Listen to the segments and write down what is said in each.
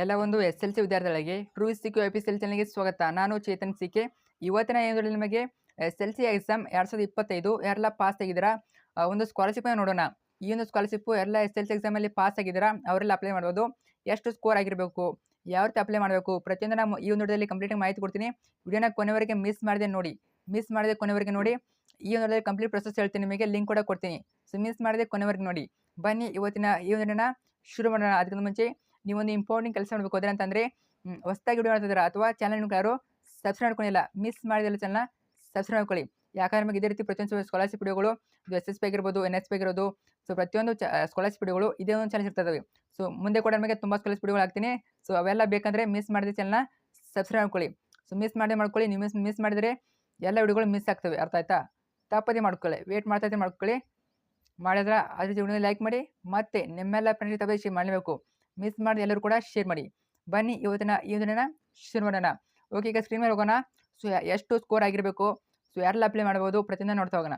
ಎಲ್ಲ ಒಂದು S L C ವಿದ್ಯಾರ್ಥಿಗಳಿಗೆ true C Q I P L ಚಾನಲ್ಗೆ ಸ್ವಾಗತ. ನಾನು ಚೇತನ್ ಸಿ ಕೆ ಇವತ್ತಿನ ಏನಾದರೂ ನಿಮಗೆ ಎಸ್ ಎಲ್ ಸಿ ಎಕ್ಸಾಮ್ ಎರಡು ಸಾವಿರದ ಇಪ್ಪತ್ತೈದು ಯಾರೆಲ್ಲ ಪಾಸ್ ಆಗಿದ್ದೀರಾ ಒಂದು ಸ್ಕಾಲರ್ಶಿಪ್ ನೋಡೋಣ. ಈ ಒಂದು ಸ್ಕಾಲರ್ಶಿಪ್ಪು ಎಲ್ಲ ಎಸ್ ಎಲ್ ಸಿ ಎಕ್ಸಾಮಲ್ಲಿ ಪಾಸ್ ಆಗಿದ್ದೀರಾ, ಅವರೆಲ್ಲ ಅಪ್ಲೈ ಮಾಡ್ಬೋದು. ಎಷ್ಟು ಸ್ಕೋರ್ ಆಗಿರಬೇಕು, ಯಾವ ರೀತಿ ಅಪ್ಲೈ ಮಾಡಬೇಕು, ಪ್ರತಿಯೊಂದು ನಾನು ಈ ಒಂದು ವಿಡಿಯೋದಲ್ಲಿ ಕಂಪ್ಲೀಟಾಗಿ ಮಾಹಿತಿ ಕೊಡ್ತೀನಿ. ವಿಡಿಯೋನ ಕೊನೆವರೆಗೆ ಮಿಸ್ ಮಾಡಿದೆ ನೋಡಿ ಮಿಸ್ ಮಾಡಿದೆ ಕೊನೆವರೆಗೆ ನೋಡಿ. ಈ ಒಂದು ಕಂಪ್ಲೀಟ್ ಪ್ರೊಸೆಸ್ ಹೇಳ್ತೀನಿ, ನಿಮಗೆ ಲಿಂಕ್ ಕೂಡ ಕೊಡ್ತೀನಿ. ಸೊ ಮಿಸ್ ಮಾಡಿದೆ ಕೊನೆವರೆಗೆ ನೋಡಿ. ಬನ್ನಿ, ಇವತ್ತಿನ ಈ ಒಂದು ಶುರು ಮಾಡೋಣ. ಅದಕ್ಕಿಂತ ಮುಂಚೆ ನೀವೊಂದು ಇಂಪಾರ್ಟೆಂಟ್ ಕೆಲಸ ಮಾಡಬೇಕು. ಅಂತಂದರೆ ಹೊಸದಾಗಿ ವಿಡಿಯೋ ಮಾಡ್ತಿದ್ದೀರಾ ಅಥವಾ ಚಾನಲ್ ಯಾರು ಸಬ್ಸ್ಕ್ರೈಬ್ ಮಾಡ್ಕೊಂಡಿಲ್ಲ ಮಿಸ್ ಮಾಡಿದಿಲ್ಲ ಚಾನಲ್ನ ಸಬ್ಸ್ಕ್ರೈಬ್ ಮಾಡ್ಕೊಳ್ಳಿ. ಯಾಕಂದ್ರೆ ನಮಗೆ ಇದೇ ರೀತಿ ಪ್ರತಿಯೊಂದು ಸ್ಕಾಲರ್ಶಿಪ್ ವಿಡಿಯೋಗಳು ಎಸ್ ಎಸ್ ಪಿ ಆಗಿರ್ಬೋದು ಎನ್ ಎಸ್ ಪಿ ಆಗಿರೋದು ಸೊ ಪ್ರತಿಯೊಂದು ಸ್ಕಾಲರ್ಶಿಪ್ ವಿಡಿಯೋಗಳು ಇದೇ ಒಂದು ಚಾನಲ್ ಇರ್ತವೆ ಸೊ ಮುಂದೆ ಕೂಡ ನಮಗೆ ತುಂಬ ಸ್ಕಾಲರ್ಶಿಪ್ ವಿಡಿಯೋಗಳು ಹಾಕ್ತೀನಿ. ಸೊ ಅವೆಲ್ಲ ಬೇಕಂದರೆ ಮಿಸ್ ಮಾಡಿದ ಚಾನಲ್ನ ಸಬ್ಸ್ಕ್ರೈಬ್ ಮಾಡ್ಕೊಳ್ಳಿ. ಸೊ ಮಿಸ್ ಮಾಡದೆ ಮಾಡ್ಕೊಳ್ಳಿ. ನೀವು ಮಿಸ್ ಮಿಸ್ ಮಾಡಿದರೆ ಎಲ್ಲ ವಿಡಿಯೋಗಳು ಮಿಸ್ ಆಗ್ತವೆ. ಅರ್ಥ ಆಯ್ತಾ? ತಪ್ಪದೇ ಮಾಡ್ಕೊಳ್ಳಿ. ವೇಟ್ ಮಾಡ್ತಾ ಮಾಡ್ಕೊಳ್ಳಿ. ಮಾಡಿದ್ರೆ ಅದ್ರ ಜೀವನದಲ್ಲಿ ಲೈಕ್ ಮಾಡಿ. ಮತ್ತೆ ನಿಮ್ಮೆಲ್ಲ ಫ್ರೆಂಡ್ಸ್ ತಪ್ಪದೇ ಶೇರ್ ಮಿಸ್ ಮಾಡಿ ಎಲ್ಲರೂ ಕೂಡ ಶೇರ್ ಮಾಡಿ. ಬನ್ನಿ ಇವತ್ತಿನ ಈ ದಿನ ಶುರು ಮಾಡೋಣ. ಓಕೆ ಈಗ ಸ್ಕ್ರೀನ್ ಮೇಲೆ ಹೋಗೋಣ. ಸೊ ಎಷ್ಟು ಸ್ಕೋರ್ ಆಗಿರಬೇಕು? ಸೊ ಯಾರೆಲ್ಲ ಅಪ್ಲೈ ಮಾಡ್ಬೋದು? ಪ್ರತಿಯೊಂದು ನೋಡ್ತಾ ಹೋಗೋಣ.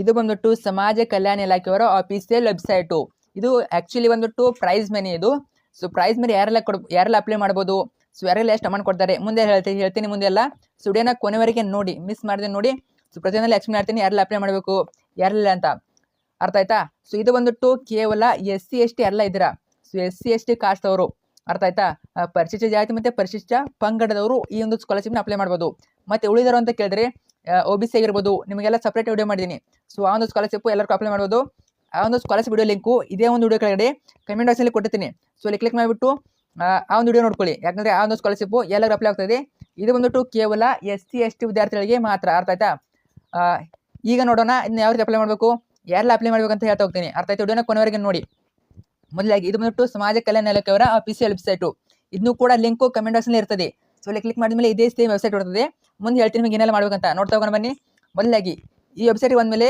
ಇದು ಬಂದ್ಬಿಟ್ಟು ಸಮಾಜ ಕಲ್ಯಾಣ ಇಲಾಖೆಯವರ ಆಫೀಸಿಯಲ್ ವೆಬ್ಸೈಟು ಇದು ಆ್ಯಕ್ಚುಲಿ ಬಂದ್ಬಿಟ್ಟು ಪ್ರೈಸ್ ಮನಿ ಇದು. ಸೊ ಪ್ರೈಸ್ ಮನಿ ಯಾರೆಲ್ಲ ಕೊಡ್, ಯಾರೆಲ್ಲ ಅಪ್ಲೈ ಮಾಡ್ಬೋದು? ಸೊ ಯಾರೆಲ್ಲ ಎಷ್ಟು ಅಮೌಂಟ್ ಕೊಡ್ತಾರೆ? ಮುಂದೆ ಹೇಳ್ತೀನಿ ಹೇಳ್ತೀನಿ ಮುಂದೆ ಎಲ್ಲ. ಸೊ ವಿಡಿಯೋನ ಕೊನೆವರೆಗೆ ನೋಡಿ ಮಿಸ್ ಮಾಡಿದೆ ನೋಡಿ. ಸೊ ಪ್ರತಿಯೊಂದಲ್ಲಿ ಎಕ್ಸ್ಪ್ಲೇನ್ ಮಾಡ್ತೀನಿ. ಯಾರೆಲ್ಲ ಅಪ್ಲೈ ಮಾಡಬೇಕು? ಯಾರೆಲ್ಲ ಅಂತ. ಅರ್ಥ ಆಯ್ತಾ? ಸೊ ಇದು ಬಂದ್ಬಿಟ್ಟು ಕೇವಲ ಎಸ್ ಸಿ ಎಸ್ ಟಿ ಎಲ್ಲ ಇದ್ದೀರಾ so S C S T caste ಅವರು ಅರ್ಥ ಆಯ್ತಾ? ಪರಿಶಿಷ್ಟ ಜಾತಿ ಮತ್ತು ಪರಿಶಿಷ್ಟ ಪಂಗಡದವರು ಈ ಒಂದು ಸ್ಕಾಲರ್ಶಿಪ್ನ ಅಪ್ಲೈ ಮಾಡ್ಬೋದು. ಮತ್ತು ಉಳಿದರು ಅಂತ ಕೇಳಿದ್ರೆ ಒ ಬಿ ಸಿ ಆಗಿರ್ಬೋದು. ನಿಮಗೆಲ್ಲ ಸಪ್ರೇಟ್ ವಿಡಿಯೋ ಮಾಡಿದ್ದೀನಿ. ಸೊ ಆ ಒಂದು ಸ್ಕಾಲರ್ಶಿಪ್ ಎಲ್ಲರಿಗೂ ಅಪ್ಲೈ ಮಾಡ್ಬೋದು. ಆ ಒಂದು ಸ್ಕಾಲರ್ಶಿಪ್ ವಿಡಿಯೋ ಲಿಂಕು ಇದೇ ಒಂದು ವಿಡಿಯೋ ಕೆಳಗಡೆ ಕಮೆಂಟ್ ಬಾಕ್ಸಲ್ಲಿ ಕೊಟ್ಟಿರ್ತೀನಿ. ಸೊ ಅಲ್ಲಿ ಕ್ಲಿಕ್ ಮಾಡಿಬಿಟ್ಟು, ಆ ಆ ಒಂದು ವಿಡಿಯೋ ನೋಡ್ಕೊಳ್ಳಿ. ಯಾಕಂದರೆ ಆ ಒಂದು ಸ್ಕಾಲರ್ಶಿಪ್ ಎಲ್ಲರಿಗೂ ಅಪ್ಲೈ ಆಗ್ತದೆ ಇದು. ಬಂದ್ಬಿಟ್ಟು ಕೇವಲ ಎಸ್ ಸಿ ಎಸ್ ಟಿ ವಿದ್ಯಾರ್ಥಿಗಳಿಗೆ ಮಾತ್ರ. ಅರ್ಥ ಆಯ್ತಾ? ಈಗ ನೋಡೋಣ ಇನ್ನು ಯಾವ ರೀತಿ ಅಪ್ಲೈ ಮಾಡಬೇಕು. ಯಾರೆಲ್ಲ ಅಪ್ಲೈ ಮಾಡಬೇಕು ಅಂತ ಹೇಳ್ತಾ ಹೋಗ್ತೀನಿ. ಅರ್ಥ ಆಯ್ತು? ವಿಡಿಯೋನ ಕೊನೆವರೆಗೆ ನೋಡಿ. ಮೊದಲಾಗಿ ಇದು ಬಂದ್ಬಿಟ್ಟು ಸಮಾಜ ಕಲ್ಯಾಣ ಇಲಾಖೆಯವರ ಸಿ ವೆಬ್ಸೈಟು ಇದನ್ನು ಕೂಡ ಲಿಂಕು ಕಮೆಂಟ್ ಬಾಕ್ಸ್ನಲ್ಲಿ ಇರ್ತದೆ. ಸೊ ಇಲ್ಲಿ ಕ್ಲಿಕ್ ಮಾಡಿದ್ಮೇಲೆ ಇದೇ ಸೇಮ್ ವೆಬ್ಸೈಟ್ ಬರ್ತದೆ. ಮುಂದೆ ಹೇಳ್ತೀನಿ ನಿಮಗೆ ಏನೆಲ್ಲ ಮಾಡ್ಬೇಕಂತ. ನೋಡ್ತಾ ಹೋಗೋಣ ಬನ್ನಿ. ಮೊದಲಾಗಿ ಈ ವೆಬ್ಸೈಟ್ಗೆ ಬಂದಮೇಲೆ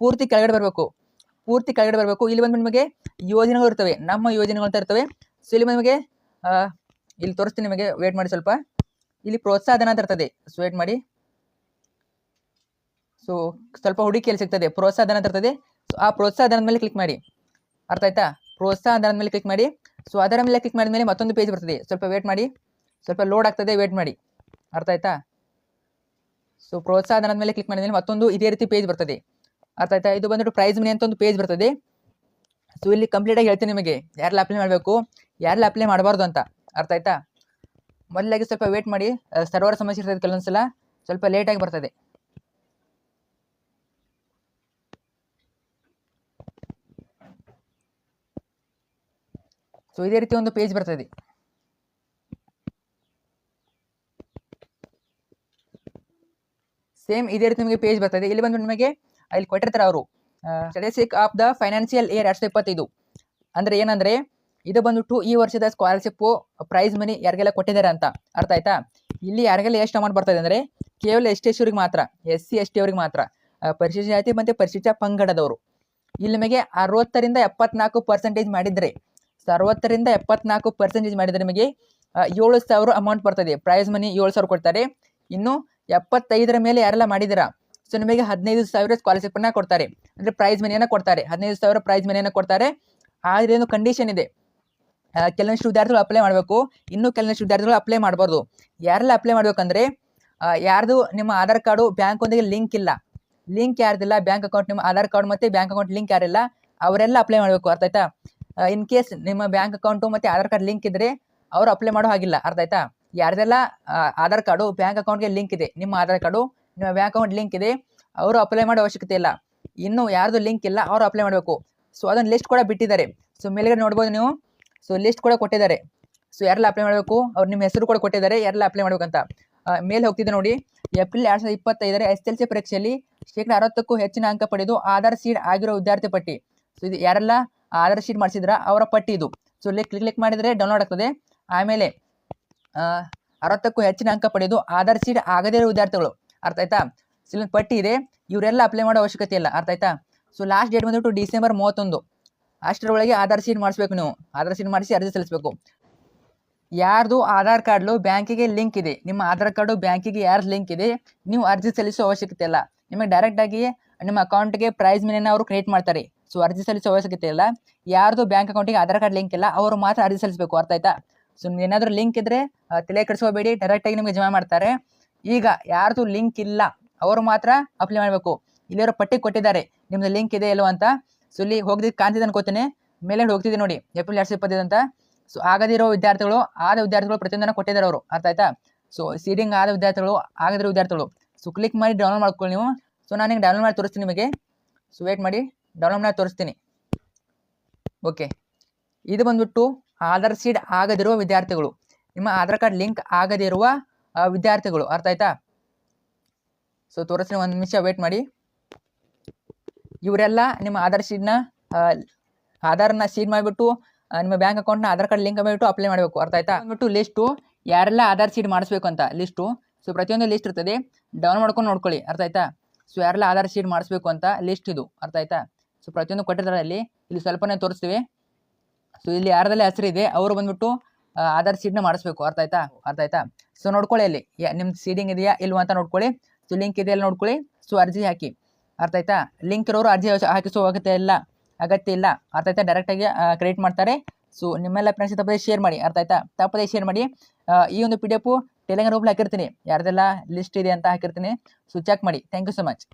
ಪೂರ್ತಿ ಕೆಳಗಡೆ ಬರಬೇಕು. ಪೂರ್ತಿ ಕೆಳಗಡೆ ಬರಬೇಕು. ಇಲ್ಲಿ ಬಂದ್ಬಿಟ್ಟು ನಿಮಗೆ ಯೋಜನೆಗಳು ಇರ್ತವೆ. ನಮ್ಮ ಯೋಜನೆಗಳು ಅಂತ ಇರ್ತವೆ. ಸೊ ಇಲ್ಲಿ ನಿಮಗೆ ಇಲ್ಲಿ ತೋರಿಸ್ತೀನಿ ನಿಮಗೆ. ವೇಟ್ ಮಾಡಿ ಸ್ವಲ್ಪ. ಇಲ್ಲಿ ಪ್ರೋತ್ಸಾಹ ಧನ ಅಂತ ಇರ್ತದೆ. ಸೊ ವೇಟ್ ಮಾಡಿ. ಸೊ ಸ್ವಲ್ಪ ಹುಡುಕಿಯಲ್ಲಿ ಸಿಗ್ತದೆ. ಪ್ರೋತ್ಸಾಹ ಧನ ಅಂತ ಇರ್ತದೆ. ಸೊ ಆ ಪ್ರೋತ್ಸಾಹ ಧನದ ಮೇಲೆ ಕ್ಲಿಕ್ ಮಾಡಿ. ಅರ್ಥ ಆಯ್ತಾ? ಪ್ರೋತ್ಸಾಹ ಧನದ ಮೇಲೆ ಕ್ಲಿಕ್ ಮಾಡಿ. ಸೊ ಅದರ ಮೇಲೆ ಕ್ಲಿಕ್ ಮಾಡಿದ ಮೇಲೆ ಮತ್ತೊಂದು ಪೇಜ್ ಬರ್ತದೆ. ಸ್ವಲ್ಪ ವೇಟ್ ಮಾಡಿ. ಸ್ವಲ್ಪ ಲೋಡ್ ಆಗ್ತದೆ ವೇಟ್ ಮಾಡಿ. ಅರ್ಥ ಆಯ್ತಾ? ಸೊ ಪ್ರೋತ್ಸಾಹ ಧನದ ಮೇಲೆ ಕ್ಲಿಕ್ ಮಾಡಿದ ಮೇಲೆ ಮತ್ತೊಂದು ಇದೇ ರೀತಿ ಪೇಜ್ ಬರ್ತದೆ. ಅರ್ಥ ಆಯ್ತಾ? ಇದು ಬಂದ್ಬಿಟ್ಟು ಪ್ರೈಸ್ ಮನಿ ಅಂತ ಒಂದು ಪೇಜ್ ಬರ್ತದೆ. ಸೊ ಇಲ್ಲಿ ಕಂಪ್ಲೀಟಾಗಿ ಹೇಳ್ತೀನಿ ನಿಮಗೆ. ಯಾರೆಲ್ಲ ಅಪ್ಲೈ ಮಾಡಬೇಕು? ಯಾರೆಲ್ಲ ಅಪ್ಲೈ ಮಾಡಬಾರ್ದು ಅಂತ. ಅರ್ಥ ಆಯ್ತಾ? ಮೊದಲಾಗಿ ಸ್ವಲ್ಪ ವೇಟ್ ಮಾಡಿ. ಸರ್ವರ್ ಸಮಸ್ಯೆ ಇರ್ತದೆ ಕೆಲವೊಂದ್ಸಲ. ಸ್ವಲ್ಪ ಲೇಟಾಗಿ ಬರ್ತದೆ. ಸೊ ಇದೇ ರೀತಿ ಒಂದು ಪೇಜ್ ಬರ್ತದೆ ಸೇಮ್ ಇದೇ ರೀತಿ ನಿಮಗೆ ಪೇಜ್ ಬರ್ತದೆ ಇಲ್ಲಿ ಬಂದು ನಿಮಗೆ, ಇಲ್ಲಿ ಕೊಟ್ಟಿರ್ತಾರೆ ಅವರು statistic of the financial year ಎರಡು ಸಾವಿರದ ಇಪ್ಪತ್ತೈದು. ಅಂದ್ರೆ ಏನಂದ್ರೆ, ಇದು ಬಂದ್ಬಿಟ್ಟು ಈ ವರ್ಷದ ಸ್ಕಾಲರ್ಶಿಪ್ಪು ಪ್ರೈಸ್ ಮನಿ ಯಾರಿಗೆಲ್ಲ ಕೊಟ್ಟಿದ್ದಾರೆ ಅಂತ. ಅರ್ಥ ಆಯ್ತಾ? ಇಲ್ಲಿ ಯಾರಿಗೆಲ್ಲ ಎಷ್ಟು ಅಮೌಂಟ್ ಬರ್ತದೆ ಅಂದ್ರೆ, ಕೇವಲ ಎಸ್ ಟಿ ಎಸ್ ಅವ್ರಿಗೆ ಮಾತ್ರ. ಎಸ್ ಸಿ ಎಸ್ ಟಿ ಅವ್ರಿಗೆ ಮಾತ್ರ ಪರಿಶಿಷ್ಟ ಜಾತಿ ಮತ್ತೆ ಪರಿಶಿಷ್ಟ ಪಂಗಡದವರು. ಇಲ್ಲಿ ನಿಮಗೆ ಅರವತ್ತರಿಂದ ಎಪ್ಪತ್ನಾಲ್ಕು ಪರ್ಸೆಂಟೇಜ್ ಮಾಡಿದ್ರೆ ಅರವತ್ತರಿಂದ ಎಪ್ಪತ್ನಾಲ್ಕು ಪರ್ಸೆಂಟೇಜ್ ಮಾಡಿದರೆ ನಿಮಗೆ ಏಳು ಸಾವಿರ ಅಮೌಂಟ್ ಬರ್ತದೆ. ಪ್ರೈಸ್ ಮನಿ ಏಳು ಸಾವಿರ ಕೊಡ್ತಾರೆ. ಇನ್ನು ಎಪ್ಪತ್ತೈದರ ಮೇಲೆ ಯಾರೆಲ್ಲ ಮಾಡಿದ್ದೀರಾ? ಸೊ ನಿಮಗೆ ಹದಿನೈದು ಸಾವಿರ ಸ್ಕಾಲರ್ಶಿಪ್ಪನ್ನು ಕೊಡ್ತಾರೆ. ಅಂದರೆ ಪ್ರೈಸ್ ಮನಿಯನ್ನು ಕೊಡ್ತಾರೆ. ಹದಿನೈದು ಸಾವಿರ ಪ್ರೈಸ್ ಮನಿಯನ್ನು ಕೊಡ್ತಾರೆ. ಆದರೆ ಏನು ಕಂಡೀಷನ್ ಇದೆ. ಕೆಲವೊಂದಿಷ್ಟು ವಿದ್ಯಾರ್ಥಿಗಳು ಅಪ್ಲೈ ಮಾಡಬೇಕು. ಇನ್ನೂ ಕೆಲವೊಂದಿಷ್ಟು ವಿದ್ಯಾರ್ಥಿಗಳು ಅಪ್ಲೈ ಮಾಡಬಾರ್ದು. ಯಾರೆಲ್ಲ ಅಪ್ಲೈ ಮಾಡಬೇಕಂದ್ರೆ ಯಾರ್ದು ನಿಮ್ಮ ಆಧಾರ್ ಕಾರ್ಡು ಬ್ಯಾಂಕ್ ಒಂದಿಗೆ ಲಿಂಕ್ ಇಲ್ಲ. ಲಿಂಕ್ ಯಾರ್ದಿಲ್ಲ? ಬ್ಯಾಂಕ್ ಅಕೌಂಟ್ ನಿಮ್ಮ ಆಧಾರ್ ಕಾರ್ಡ್ ಮತ್ತು ಬ್ಯಾಂಕ್ ಅಕೌಂಟ್ ಲಿಂಕ್ ಯಾರಿಲ್ಲ? ಅವರೆಲ್ಲ ಅಪ್ಲೈ ಮಾಡಬೇಕು. ಅರ್ಥ ಆಯ್ತಾ? ಇನ್ ಕೇಸ್ ನಿಮ್ಮ ಬ್ಯಾಂಕ್ ಅಕೌಂಟು ಮತ್ತು ಆಧಾರ್ ಕಾರ್ಡ್ ಲಿಂಕ್ ಇದ್ದರೆ ಅವರು ಅಪ್ಲೈ ಮಾಡೋ ಹಾಗಿಲ್ಲ. ಅರ್ಥ ಆಯ್ತಾ? ಯಾರ್ದೆಲ್ಲ ಆಧಾರ್ ಕಾರ್ಡು ಬ್ಯಾಂಕ್ ಅಕೌಂಟ್ಗೆ ಲಿಂಕ್ ಇದೆ, ನಿಮ್ಮ ಆಧಾರ್ ಕಾರ್ಡು ನಿಮ್ಮ ಬ್ಯಾಂಕ್ ಅಕೌಂಟ್ ಲಿಂಕ್ ಇದೆ, ಅವರು ಅಪ್ಲೈ ಮಾಡೋ ಅವಶ್ಯಕತೆ ಇಲ್ಲ. ಇನ್ನು ಯಾರ್ದು ಲಿಂಕ್ ಇಲ್ಲ, ಅವ್ರು ಅಪ್ಲೈ ಮಾಡಬೇಕು. ಸೊ ಅದನ್ನು ಲಿಸ್ಟ್ ಕೂಡ ಬಿಟ್ಟಿದ್ದಾರೆ. ಸೊ ಮೇಲ್ಗಡೆ ನೋಡ್ಬೋದು ನೀವು. ಸೊ ಲಿಸ್ಟ್ ಕೂಡ ಕೊಟ್ಟಿದ್ದಾರೆ. ಸೊ ಯಾರೆಲ್ಲ ಅಪ್ಲೈ ಮಾಡಬೇಕು? ಅವ್ರು ನಿಮ್ಮ ಹೆಸರು ಕೂಡ ಕೊಟ್ಟಿದ್ದಾರೆ. ಯಾರೆಲ್ಲ ಅಪ್ಲೈ ಮಾಡ್ಬೇಕಂತ. ಅಂತ ಮೇಲೆ ಹೋಗ್ತಿದೆ ನೋಡಿ. ಏಪ್ರಿಲ್ ಎರಡು ಸಾವಿರದ ಇಪ್ಪತ್ತೈದರ ಎಸ್ ಎಲ್ ಸಿ ಪರೀಕ್ಷೆಯಲ್ಲಿ ಶೇಕಡ ಅರವತ್ತಕ್ಕೂ ಹೆಚ್ಚಿನ ಅಂಕ ಪಡೆದು ಆಧಾರ್ ಸೀಡ್ ಆಗಿರೋ ವಿದ್ಯಾರ್ಥಿ ಪಟ್ಟಿ. ಸೊ ಇದು ಯಾರೆಲ್ಲ? ಆಧಾರ್ ಶೀಟ್ ಮಾಡಿಸಿದ್ರ ಅವರ ಪಟ್ಟಿ ಇದು. ಸೊ ಇಲ್ಲಿ ಕ್ಲಿಕ್ ಕ್ಲಿಕ್ ಮಾಡಿದರೆ ಡೌನ್ಲೋಡ್ ಆಗ್ತದೆ. ಆಮೇಲೆ ಅರವತ್ತಕ್ಕೂ ಹೆಚ್ಚಿನ ಅಂಕ ಪಡೆಯೋದು ಆಧಾರ್ ಶೀಟ್ ಆಗದೇ ಇರೋ ವಿದ್ಯಾರ್ಥಿಗಳು. ಅರ್ಥ ಆಯ್ತಾ? ಸೊ ಇಲ್ಲೊಂದು ಪಟ್ಟಿ ಇದೆ. ಇವರೆಲ್ಲ ಅಪ್ಲೈ ಮಾಡೋ ಅವಶ್ಯಕತೆ ಇಲ್ಲ. ಅರ್ಥ ಆಯ್ತಾ? ಸೊ ಲಾಸ್ಟ್ ಡೇಟ್ ಬಂದ್ಬಿಟ್ಟು ಡಿಸೆಂಬರ್ ಮೂವತ್ತೊಂದು. ಅಷ್ಟರೊಳಗೆ ಆಧಾರ್ ಶೀಟ್ ಮಾಡಿಸ್ಬೇಕು ನೀವು. ಆಧಾರ್ ಶೀಟ್ ಮಾಡಿಸಿ ಅರ್ಜಿ ಸಲ್ಲಿಸಬೇಕು. ಯಾರ್ದು ಆಧಾರ್ ಕಾರ್ಡ್ಲು ಬ್ಯಾಂಕಿಗೆ ಲಿಂಕ್ ಇದೆ. ನಿಮ್ಮ ಆಧಾರ್ ಕಾರ್ಡು ಬ್ಯಾಂಕಿಗೆ ಯಾರ್ದು ಲಿಂಕ್ ಇದೆ, ನೀವು ಅರ್ಜಿ ಸಲ್ಲಿಸೋ ಅವಶ್ಯಕತೆ ಇಲ್ಲ. ನಿಮಗೆ ಡೈರೆಕ್ಟಾಗಿ ನಿಮ್ಮ ಅಕೌಂಟ್ಗೆ ಪ್ರೈಸ್ ಮನಿಯನ್ನು ಅವರು ಕ್ರಿಯೇಟ್ ಮಾಡ್ತಾರೆ. ಸೊ ಅರ್ಜಿ ಸಲ್ಲಿಸೋ ಅವಶ್ಯಕತೆ ಇಲ್ಲ. ಯಾರ್ದು ಬ್ಯಾಂಕ್ ಅಕೌಂಟಿಗೆ ಆಧಾರ್ ಕಾರ್ಡ್ ಲಿಂಕ್ ಇಲ್ಲ ಅವರು ಮಾತ್ರ ಅರ್ಜಿ ಸಲ್ಲಿಸಬೇಕು ಅರ್ಥ ಆಯ್ತಾ? ಸೊ ಏನಾದರೂ ಲಿಂಕ್ ಇದ್ರೆ ಆ, ತಲೆ ಕೆಡಿಸ್ಕೋಬೇಡಿ ಡೈರೆಕ್ಟಾಗಿ ನಿಮಗೆ ಜಮಾ ಮಾಡ್ತಾರೆ. ಈಗ ಯಾರ್ದು ಲಿಂಕ್ ಇಲ್ಲ ಅವರು ಮಾತ್ರ ಅಪ್ಲೈ ಮಾಡಬೇಕು. ಇಲ್ಲಿರೋ ಪಟ್ಟಿ ಕೊಟ್ಟಿದ್ದಾರೆ ನಿಮ್ದು ಲಿಂಕ್ ಇದೆ ಇಲ್ಲೋ ಅಂತ. ಸೊ ಇಲ್ಲಿ ಹೋಗ್ದಿದ್ದು ಕಾಣ್ತಿದೆ ಅನ್ಕೋತೀನಿ ಮೇಲೆ ಹೋಗ್ತಿದೆ ನೋಡಿ ಏಪ್ರಿಲ್ ಎರಡು ಸಾವಿರದ ಅಂತ. ಸೊ ಆಗದಿರೋ ವಿದ್ಯಾರ್ಥಿಗಳು ಆದ ವಿದ್ಯಾರ್ಥಿಗಳು ಪ್ರತಿಯೊಂದನ್ನು ಕೊಟ್ಟಿದ್ದಾರೆ ಅವರು ಅರ್ಥ ಆಯ್ತಾ? ಸೊ ಸೀಡಿಂಗ್ ಆದ ವಿದ್ಯಾರ್ಥಿಗಳು ಆಗದಿರೋ ವಿದ್ಯಾರ್ಥಿಗಳು. ಸೊ ಕ್ಲಿಕ್ ಮಾಡಿ ಡೌನ್ಲೋಡ್ ಮಾಡ್ಕೊಳ್ಳಿ ನೀವು. ಸೊ ನಾನು ಡೌನ್ಲೋಡ್ ಮಾಡಿ ತೋರಿಸ್ತೀನಿ ನಿಮಗೆ. ಸೊ ವೇಟ್ ಮಾಡಿ. ಡೌನ್ಲೋಡ್ ಮಾಡಿ ತೋರಿಸ್ತೀನಿ. ಓಕೆ ಇದು ಬಂದ್ಬಿಟ್ಟು ಆಧಾರ್ ಸೀಡ್ ಆಗದಿರುವ ವಿದ್ಯಾರ್ಥಿಗಳು. ನಿಮ್ಮ ಆಧಾರ್ ಕಾರ್ಡ್ ಲಿಂಕ್ ಆಗದಿರುವ ವಿದ್ಯಾರ್ಥಿಗಳು. ಅರ್ಥ ಆಯ್ತಾ? ಸೊ ತೋರಿಸ್ತೀನಿ ಒಂದು ನಿಮಿಷ ವೇಟ್ ಮಾಡಿ. ಇವರೆಲ್ಲ ನಿಮ್ಮ ಆಧಾರ್ ಶೀಟ್ನ ಆಧಾರ್ನ ಸೀಡ್ ಮಾಡಿಬಿಟ್ಟು ನಿಮ್ಮ ಬ್ಯಾಂಕ್ ಅಕೌಂಟ್ನ ಆಧಾರ್ ಕಾರ್ಡ್ ಲಿಂಕ್ ಮಾಡಿಬಿಟ್ಟು ಅಪ್ಲೈ ಮಾಡಬೇಕು. ಅರ್ಥ ಆಯ್ತಾ? ಬಂದ್ಬಿಟ್ಟು ಲಿಸ್ಟು ಯಾರೆಲ್ಲ ಆಧಾರ್ ಸೀಡ್ ಮಾಡಿಸ್ಬೇಕು ಅಂತ ಲಿಸ್ಟು ಸೊ ಪ್ರತಿಯೊಂದು ಲಿಸ್ಟ್ ಇರ್ತದೆ. ಡೌನ್ ಮಾಡ್ಕೊಂಡು ನೋಡ್ಕೊಳ್ಳಿ. ಅರ್ಥ ಆಯ್ತಾ? ಸೊ ಯಾರೆಲ್ಲ ಆಧಾರ್ ಸೀಡ್ ಮಾಡಿಸ್ಬೇಕು ಅಂತ ಲಿಸ್ಟ್ ಇದು. ಅರ್ಥ ಆಯ್ತಾ? ಸೊ ಪ್ರತಿಯೊಂದು ಕೊಟ್ಟಿರ್ತಾರೆ ಅಲ್ಲಿ ಇಲ್ಲಿ ಸ್ವಲ್ಪನೇ ತೋರಿಸ್ತೀವಿ. ಸೊ ಇಲ್ಲಿ ಯಾರದಲ್ಲಿ ಹೆಸರು ಇದೆ, ಅವರು ಬಂದ್ಬಿಟ್ಟು ಆಧಾರ್ ಸೀಟ್ನ ಮಾಡಿಸ್ಬೇಕು. ಅರ್ಥ ಆಯ್ತಾ? ಅರ್ಥ ಆಯ್ತಾ? ಸೊ ನೋಡ್ಕೊಳ್ಳಿ ಅಲ್ಲಿ. ನಿಮ್ಮ ಸೀಡಿಂಗ್ ಇದೆಯಾ? ಇಲ್ವಾ ಅಂತ ನೋಡ್ಕೊಳ್ಳಿ. ಸೊ ಲಿಂಕ್ ಇದೆಯಲ್ಲ ನೋಡ್ಕೊಳ್ಳಿ. ಸೊ ಅರ್ಜಿ ಹಾಕಿ. ಅರ್ಥ ಆಯ್ತಾ? ಲಿಂಕ್ ಇರೋರು ಅರ್ಜಿ ಹಾಕಿಸೋ ಅಗತ್ಯ ಇಲ್ಲ. ಅಗತ್ಯ ಇಲ್ಲ. ಅರ್ಥ ಆಯ್ತಾ? ಡೈರೆಕ್ಟಾಗಿ ಕ್ರಿಯೇಟ್ ಮಾಡ್ತಾರೆ. ಸೊ ನಿಮ್ಮೆಲ್ಲ ಫ್ರೆಂಡ್ಸ್ ತಪ್ಪದೆ ಶೇರ್ ಮಾಡಿ. ಅರ್ಥ ಆಯ್ತಾ? ತಪ್ಪದೆ ಶೇರ್ ಮಾಡಿ. ಈ ಒಂದು ಪಿ ಡಿ ಎಫು ಟೆಲಿಗ್ರಾಮ್ ರೂಪಲ್ಲಿ ಹಾಕಿರ್ತೀನಿ. ಯಾರ್ದೆಲ್ಲ ಲಿಸ್ಟ್ ಇದೆ ಅಂತ ಹಾಕಿರ್ತೀನಿ. ಸೊ ಚೆಕ್ ಮಾಡಿ. Thank you so much